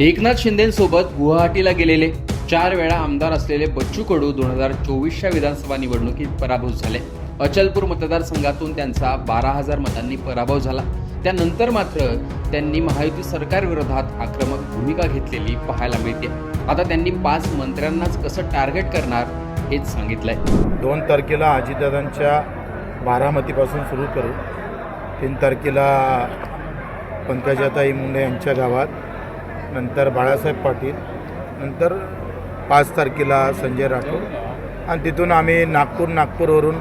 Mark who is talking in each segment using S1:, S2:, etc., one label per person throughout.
S1: एकनाथ शिंदेसोबत गुवाहाटीला गेलेले चार वेळा आमदार असलेले बच्चू कडू दोन हजार चोवीसच्या विधानसभा निवडणुकीत पराभूत झाले. अचलपूर मतदारसंघातून त्यांचा बारा हजार मतांनी पराभव झाला. त्यानंतर मात्र त्यांनी महायुती सरकारविरोधात आक्रमक भूमिका घेतलेली पाहायला मिळते. आता त्यांनी पाच मंत्र्यांनाच कसं टार्गेट करणार हेच सांगितलंय.
S2: दोन तारखेला अजितदादांच्या बारामतीपासून सुरू करू. तीन तारखेला पंकजाताई मुंडे यांच्या गावात नंतर बाळासाहेब पाटील नंतर पाच तारखेला संजय राठोड. आणि तिथून आम्ही नागपूर नागपूरवरून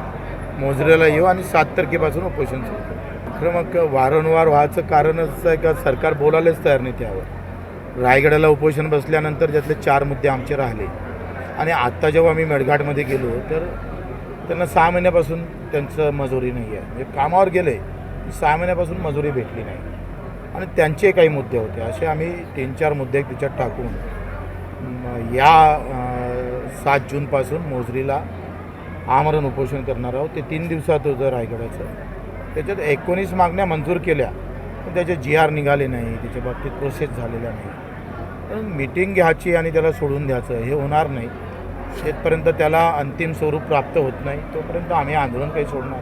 S2: मोजरेला येऊ आणि सात तारखेपासून उपोषण सुरू करू. आक्रमक वारंवार व्हायचं कारणच आहे का? सरकार बोलायलाच तयार नाही त्यावर. रायगडाला उपोषण बसल्यानंतर त्यातले चार मुद्दे आमचे राहिले. आणि आत्ता जेव्हा आम्ही मेळघाटमध्ये गेलो तर त्यांना सहा महिन्यापासून त्यांचं मजुरी नाही आहे. म्हणजे कामावर गेले सहा महिन्यापासून मजुरी भेटली नाही. आणि त्यांचे काही मुद्दे होते. असे आम्ही तीन चार मुद्दे त्याच्यात टाकून या सात जूनपासून मोजरीला आमरण उपोषण करणार आहोत. ते तीन दिवसात होतं रायगडाचं. त्याच्यात एकोणीस मागण्या मंजूर केल्या पण त्याचे जी आर निघाले नाही त्याच्या बाबतीत प्रोसेस झालेल्या नाही. पण मीटिंग घ्यायची आणि त्याला सोडून द्यायचं हे होणार नाही. शेतपर्यंत त्याला अंतिम स्वरूप प्राप्त होत नाही. तोपर्यंत आम्ही आंदोलन काही सोडणार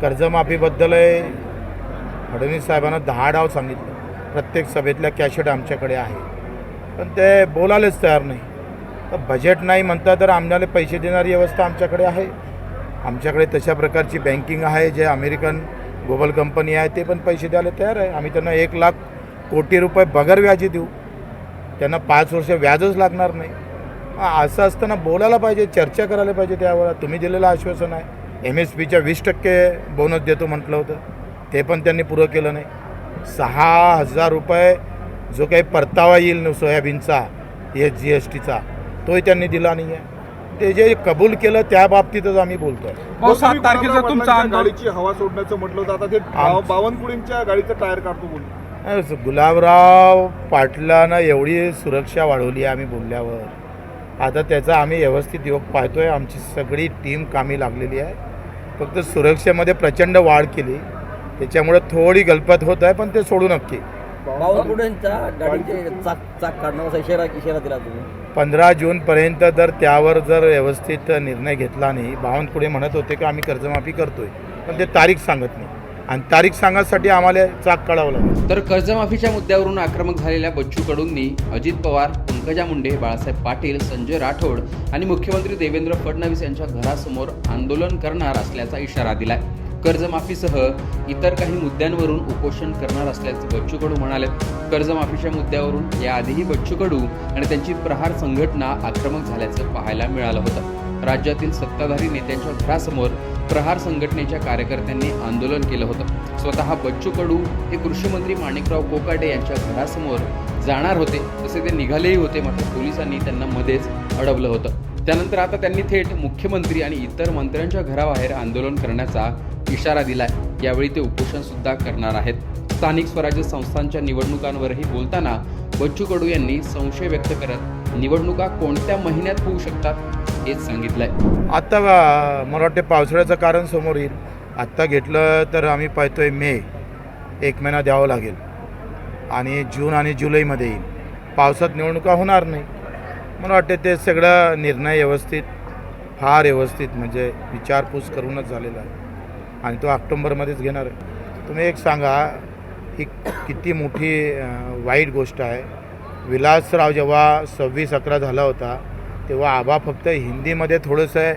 S2: कर्जमाफीबद्दलही कर्जमाफीबद्दल फडणवीस साहेबांना दहा डाव सांगितलं. प्रत्येक सभेतल्या कॅशेट आमच्याकडे आहे. पण ते बोलायलाच तयार नाही. तर बजेट नाही म्हणता तर आम्हाला पैसे देणारी व्यवस्था आमच्याकडे आहे. आमच्याकडे तशा प्रकारची बँकिंग आहे जे अमेरिकन ग्लोबल कंपनी आहे ते पण पैसे द्यायला तयार आहे. आम्ही त्यांना एक लाख कोटी रुपये बगर व्याजी देऊ. त्यांना पाच वर्ष व्याजच लागणार नाही. असं असताना बोलायला पाहिजे चर्चा करायला पाहिजे त्यावर तुम्ही दिलेलं आश्वासन आहे. एम एस पीच्या वीस टक्के बोनस देतो म्हटलं होतं. ते पण त्यांनी पुरं केलं नाही. सहा हजार रुपये जो काही परतावा येईल न सोयाबीनचा एस जी एस टीचा तोही त्यांनी दिला नाही आहे ते जे कबूल केलं त्या बाबतीतच आम्ही बोलतो आहे
S3: भाऊ सात तारखेचा तुमचा
S4: गाडीची हवा सोडण्याचं म्हटलं होतं? आता ते बावनकुळींच्या गाडीचं टायर काढतो बोलतो
S2: गुलाबराव पाटलानं एवढी सुरक्षा वाढवली आहे आम्ही बोलल्यावर. आता त्याचा आम्ही व्यवस्थित योग पाहतोय. आमची सगळी टीम कामी लागलेली आहे. फक्त सुरक्षेमध्ये प्रचंड वाढ केली. त्याच्यामुळे थोडी गलपत होत आहे पण ते सोडू नक्की.
S5: बावनकुळ्यांच्या गाडीचे चाक चाक काढणं असा इशारा इशारा दिला तुम्ही.
S2: पंधरा जूनपर्यंत जर त्यावर जर व्यवस्थित निर्णय घेतला नाही बावनकुळे म्हणत होते की आम्ही कर्जमाफी करतोय पण ते तारीख सांगत नाही. आणि तारीख सांगण्यासाठी आम्हाला चाक काढावं लागलं.
S1: तर कर्जमाफीच्या मुद्द्यावरून आक्रमक झालेल्या बच्चू कडूंनी अजित पवार पंकजा मुंडे बाळासाहेब पाटील संजय राठोड आणि मुख्यमंत्री देवेंद्र फडणवीस यांच्या घरासमोर आंदोलन करणार असल्याचा इशारा दिलाय. कर्जमाफीसह इतर काही मुद्द्यांवरून उपोषण करणार असल्याचे बच्चू कडू म्हणाले. कर्जमाफीच्या मुद्द्यावरून याआधीही बच्चू कडू आणि त्यांची प्रहार संघटना आक्रमक झाल्याचं पाहायला मिळालं होतं. राज्यातील सत्ताधारी नेत्यांच्या घरासमोर प्रहार संघटनेच्या कार्यकर्त्यांनी आंदोलन केलं होतं. स्वतः बच्चू कडू हे कृषीमंत्री माणिकराव कोकाटे यांच्या घरासमोर जाणार होते. तसे ते निघालेही होते मात्र पोलिसांनी त्यांना मध्येच अडवलं होतं. त्यानंतर आता त्यांनी थेट मुख्यमंत्री आणि इतर मंत्र्यांच्या घराबाहेर आंदोलन करण्याचा इशारा दिलाय. यावेळी ते उपोषण सुद्धा करणार आहेत. स्थानिक स्वराज्य संस्थांच्या निवडणुकांवरही बोलताना बच्चू कडू यांनी संशय व्यक्त करत निवडणुका कोणत्या महिन्यात होऊ शकतात हेच सांगितलंय.
S2: आत्ता मला वाटते पावसाळ्याचं कारण समोर येईल. आत्ता घेतलं तर आम्ही पाहतोय मे. एक महिना द्यावं लागेल. आणि जून आणि जुलैमध्ये येईल. पावसात निवडणुका होणार नाही. मला वाटते ते सगळं निर्णय व्यवस्थित फार व्यवस्थित म्हणजे विचारपूस करूनच झालेला आहे. आणि तो ऑक्टोंबरमध्येच घेणार आहे. तुम्ही एक सांगा ही किती मोठी वाईट गोष्ट आहे. विलासराव जेव्हा सव्वीस अकरा झाला होता तेव्हा आबा फक्त हिंदीमध्ये थोडंसं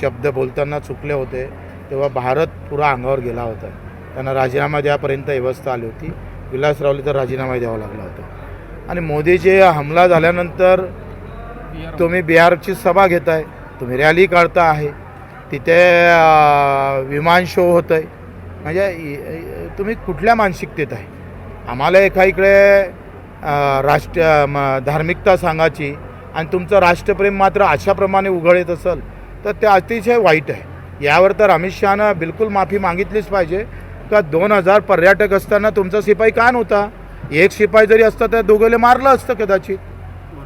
S2: शब्द बोलताना चुकले होते. तेव्हा भारत पुरा अंगावर गेला होता. त्यांना राजीनामा द्यापर्यंत व्यवस्था आली होती. विलासरावला तर राजीनामा द्यावा लागला होता. आणि मोदीचे हमला झाल्यानंतर तुम्ही बिहारची सभा घेताय. तुम्ही रॅली काढता आहे. तिथे विमान शो होत आहे म्हणजे तुम्ही कुठल्या मानसिकतेत आहे? आम्हाला एका इकडे राष्ट्र म- धार्मिकता सांगायची आणि तुमचं राष्ट्रप्रेम मात्र अशाप्रमाणे उघड येत असेल तर ते अतिशय वाईट आहे. यावर तर अमित शहानं बिलकुल माफी मागितलीच पाहिजे. का दोन हजार पर्यटक असताना तुमचा शिपाई का नव्हता? एक शिपाई जरी असता तर दोघेले मारलं असतं कदाचित.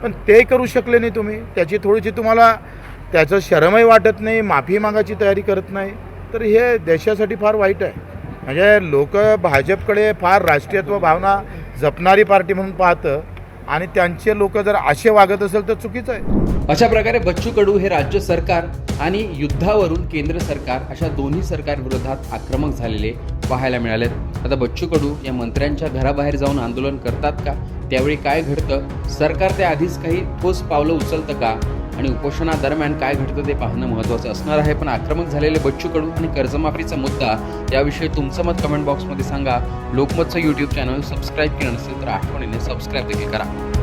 S2: पण ते करू शकले नाही तुम्ही. त्याची थोडीशी तुम्हाला त्याचं शरमही वाटत नाही माफी मागायची तयारी करत नाही. तर हे देशासाठी फार वाईट आहे. म्हणजे लोक भाजपकडे फार राष्ट्रीयत्व भावना जपणारी पार्टी म्हणून पाहतं आणि त्यांचे लोक जर असे वागत असेल तर चुकीचं आहे.
S1: अशा प्रकारे बच्चू कडू हे राज्य सरकार आणि युद्धावरून केंद्र सरकार अशा दोन्ही सरकार विरोधात आक्रमक झालेले पाहायला मिळालेत. आता बच्चू कडू या मंत्र्यांच्या घराबाहेर जाऊन आंदोलन करतात का? त्यावेळी काय घडतं? सरकार त्याआधीच काही ठोस पावलं उचलतं का? आणि उपोषणादरम्यान काय घडतं ते पाहणं महत्त्वाचं असणार आहे. पण आक्रमक झालेले बच्चू कडू आणि कर्जमाफीचा मुद्दा याविषयी तुमचं मत कमेंट बॉक्समध्ये सांगा. लोकमतचं यूट्यूब चॅनल सबस्क्राईब केलं नसेल तर आठवणीने सबस्क्राईब देखील करा.